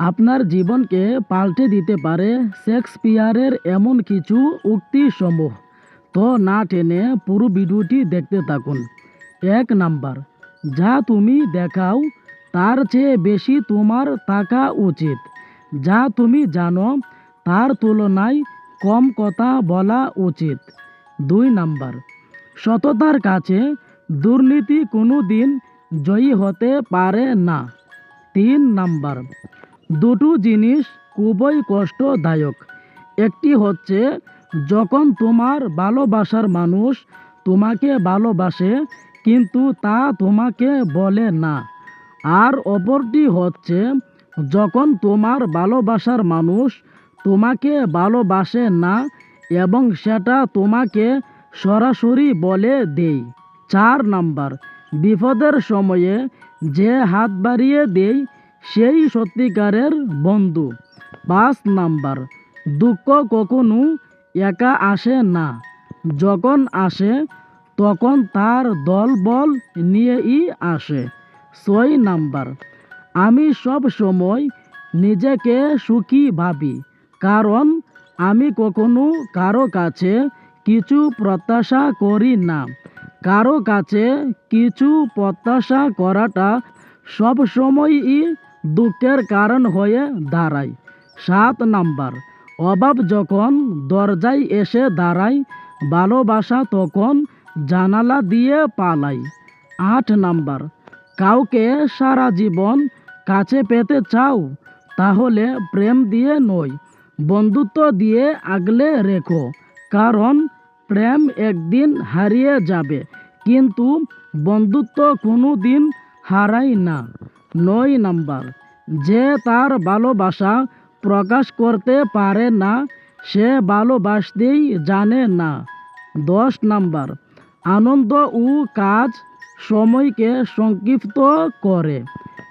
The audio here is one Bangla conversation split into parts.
আপনার জীবনকে পাল্টে দিতে পারে শেক্সপিয়ারের এমন কিছু উক্তিসমূহ তো না টেনে পুরো ভিডিওটি দেখতে থাকুন। এক নাম্বার, যা তুমি দেখাও, তার চেয়ে বেশি তোমার থাকা উচিত। যা তুমি জানো, তার তুলনায় কম কথা বলা উচিত। দুই নাম্বার, সততার কাছে দুর্নীতি কোনো দিন জয়ী হতে পারে না। তিন নাম্বার দুটো জিনিস খুবই কষ্টদায়ক। একটি হচ্ছে, যখন তোমার ভালোবাসার মানুষ তোমাকে ভালোবাসে, কিন্তু তা তোমাকে বলে না। আর অপরটি হচ্ছে, যখন তোমার ভালোবাসার মানুষ তোমাকে ভালোবাসে না এবং সেটা তোমাকে সরাসরি বলে দেই। চার নাম্বার, বিপদের সময়ে যে হাত বাড়িয়ে দেই সেই সত্যিকারের বন্ধু। পাঁচ নাম্বার, দুঃখ কখনো একা আসে না। যখন আসে, তখন তার দলবল নিয়েই আসে। ছয় নাম্বার, আমি সব সময় নিজেকে সুখী ভাবি, কারণ আমি কখনো কারও কাছে কিছু প্রত্যাশা করি না। কারও কাছে কিছু প্রত্যাশা করাটা সব সময়ই দুঃখের কারণ হয়ে দাঁড়ায় সাত নাম্বার, অভাব যখন দরজায় এসে দাঁড়ায় ভালোবাসা তখন জানালা দিয়ে পালায় আট নাম্বার, কাউকে সারা জীবন কাছে পেতে চাও, তাহলে প্রেম দিয়ে নয়, বন্ধুত্ব দিয়ে আগলে রেখো। কারণ প্রেম একদিন হারিয়ে যাবে, কিন্তু বন্ধুত্ব কোনো দিন হারায় না। নয় নাম্বার, যে তার ভালোবাসা প্রকাশ করতে পারে না, সে ভালোবাসতেই জানে না। দশ নাম্বার, আনন্দ ও কাজ সময়কে সংক্ষিপ্ত করে।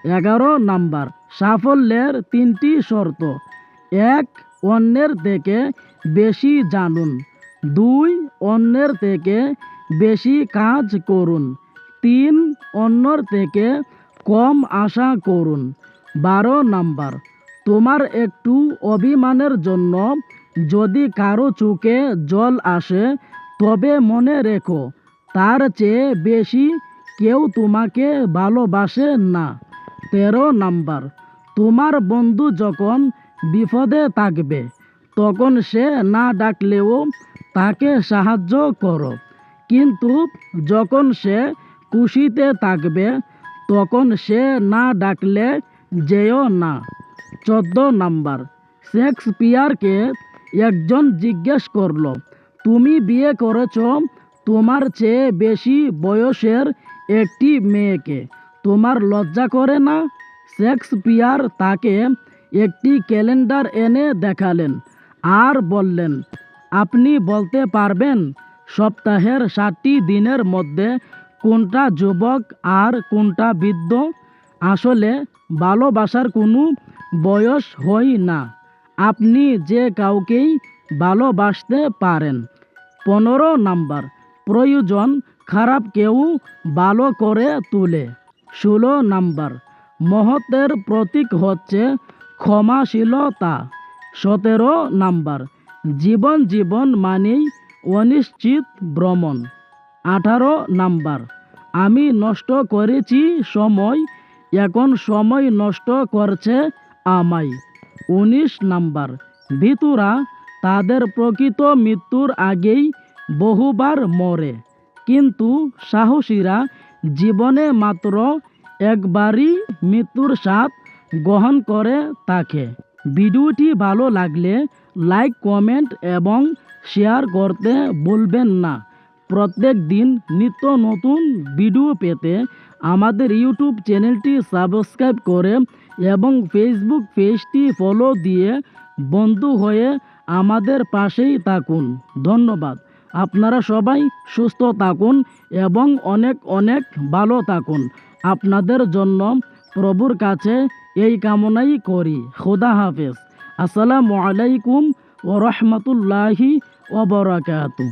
এগারো নাম্বার, সাফল্যের তিনটি শর্ত। এক, অন্যের থেকে বেশি জানুন। দুই, অন্যের থেকে বেশি কাজ করুন। তিন, অন্যর থেকে কম আশা করুন। বারো নাম্বার, তোমার একটু অভিমানের জন্য যদি কারও চোখে জল আসে, তবে মনে রেখো, তার চেয়ে বেশি কেউ তোমাকে ভালোবাসে না। তেরো নাম্বার, তোমার বন্ধু যখন বিপদে থাকবে, তখন সে না ডাকলেও তাকে সাহায্য করো। কিন্তু যখন সে খুশিতে থাকবে তখন সে না ডাকলে যেও না। চোদ্দ নাম্বার, শেক্সপিয়ারকে একজন জিজ্ঞেস করল, তুমি বিয়ে করেছ? তোমার চেয়ে বেশি বয়সের একটি মেয়েকে তোমার লজ্জা করে না? শেক্সপিয়ার তাকে একটি ক্যালেন্ডার এনে দেখালেন আর বললেন, আপনি বলতে পারবেন সপ্তাহের ষাটটি দিনের মধ্যে কোনটা যুবক আর কোনটা বৃদ্ধ? আসলে ভালোবাসার কোনো বয়স হয় না। আপনি যে কাউকেই ভালোবাসতে পারেন। পনেরো নাম্বার, প্রয়োজন খারাপ কেউ ভালো করে তুলে। ষোলো নাম্বার, মহতের প্রতীক হচ্ছে ক্ষমাশীলতা। সতেরো নাম্বার, জীবন জীবন মানেই অনিশ্চিত ভ্রমণ। আঠারো নাম্বার। আমি নষ্ট করেছি সময়, এখন সময় নষ্ট করছে আমায়। উনিশ নাম্বার। ভিতুরা তাদের প্রকৃত মৃত্যুর আগেই বহুবার মরে। কিন্তু সাহসীরা জীবনে মাত্র একবারই মৃত্যুর স্বাদ গ্রহণ করে থাকে। ভিডিওটি ভালো লাগলে লাইক, কমেন্ট এবং শেয়ার করতে ভুলবেন না। প্রত্যেক দিন নিত্য নতুন ভিডিও পেতে আমাদের ইউটিউব চ্যানেলটি সাবস্ক্রাইব করে এবং ফেসবুক পেজটি ফলো দিয়ে বন্ধু হয়ে আমাদের পাশেই থাকুন। ধন্যবাদ। আপনারা সবাই সুস্থ থাকুন এবং অনেক অনেক ভালো থাকুন। আপনাদের জন্য প্রভুর কাছে এই কামনাই করি। খোদা হাফেজ। আসসালামু আলাইকুম ও রহমতুল্লাহি ওবরাকাতু